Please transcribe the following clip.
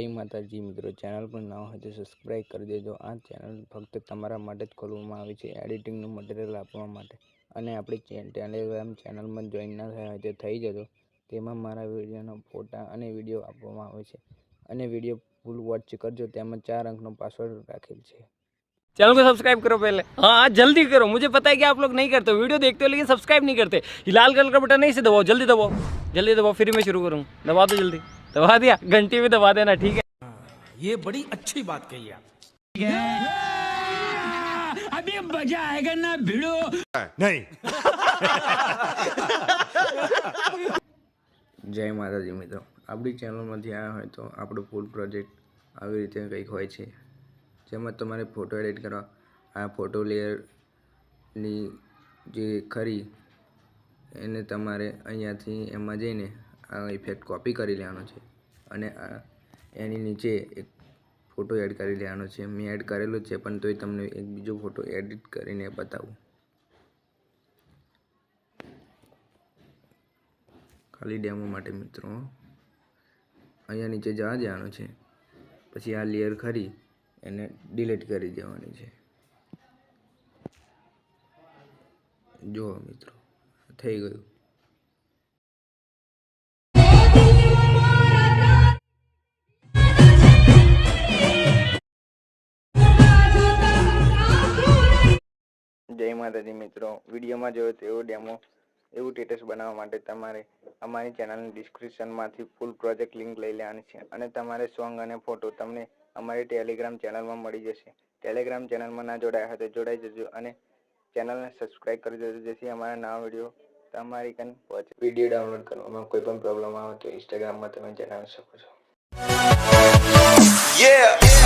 જય માતાજી મિત્રો ચેનલ પર નવા હોય તો સબસ્ક્રાઈબ કરી દેજો આ ચેનલ ફક્ત તમારા માટે જ ખોલવામાં આવી છે એડિટિંગનું મટીરિયલ આપવા માટે અને આપણી ટેલિગ્રામ ચેનલમાં જોઈન ના થયા હોય તો થઈ જજો તેમાં મારા વિડીયોના ફોટા અને વિડીયો આપવામાં આવે છે અને વિડીયો ફૂલ વોચ કરજો તેમાં ચાર અંકનો પાસવર્ડ રાખેલ છે चैनल को सब्सक्राइब करो पहले हाँ हाँ जल्दी करो मुझे पता है कि आप लोग नहीं करते हो वीडियो देखते हो लेकिन सब्सक्राइब नहीं करते ये लाल कलर का बटन नहीं से दबाओ जल्दी दबाओ जल्दी दबाओ फिर मैं शुरू करूँ दबा दो जल्दी दबा दिया घंटी भी दबा देना ठीक है ये बड़ी अच्छी बात कही आप જય માતાજી મિત્રો આપણી ચેનલમાંથી આવ્યા હોય તો આપણો ફૂલ પ્રોજેક્ટ આવી રીતે કંઈક હોય છે જેમાં તમારે ફોટો એડિટ કરવા આ ફોટો લેયરની જે ખરી એને તમારે અહીંયાથી એમાં જઈને આ ઇફેક્ટ કોપી કરી લેવાનો છે. અને એની નીચે એક ફોટો એડ કરી લેવાનો છે. મેં એડ કરેલો છે, પણ તોય તમને એક બીજો ફોટો એડિટ કરીને બતાવું. ખાલી ડેમો માટે મિત્રો. અહીંયા નીચે જવા જવાનું છે. પછી આ લેયર ખરી, એને ડિલીટ કરી દેવાની છે. જુઓ મિત્રો, થઈ ગયું. જય માતાજી મિત્રો. વિડીયોમાં જોયો તેવો ડેમો એવું સ્ટેટસ બનાવવા માટે તમારે અમારી ચેનલની ડિસ્ક્રિપ્શનમાંથી ફૂલ પ્રોજેક્ટ લિંક લઈ લેવાની છે અને તમારે સોંગ અને ફોટો તમને અમારી ટેલિગ્રામ ચેનલમાં મળી જશે. ટેલિગ્રામ ચેનલમાં ના જોડાયા હોય તો જોડાઈ જજો અને ચેનલને સબસ્ક્રાઇબ કરી દેજો જેથી અમારા નવા વીડિયો તમારી કન પહોંચે. વીડિયો ડાઉનલોડ કરવામાં કોઈ પણ પ્રોબ્લેમ આવે તો ઇન્સ્ટાગ્રામમાં તમે જણાવી શકો છો. Yeah.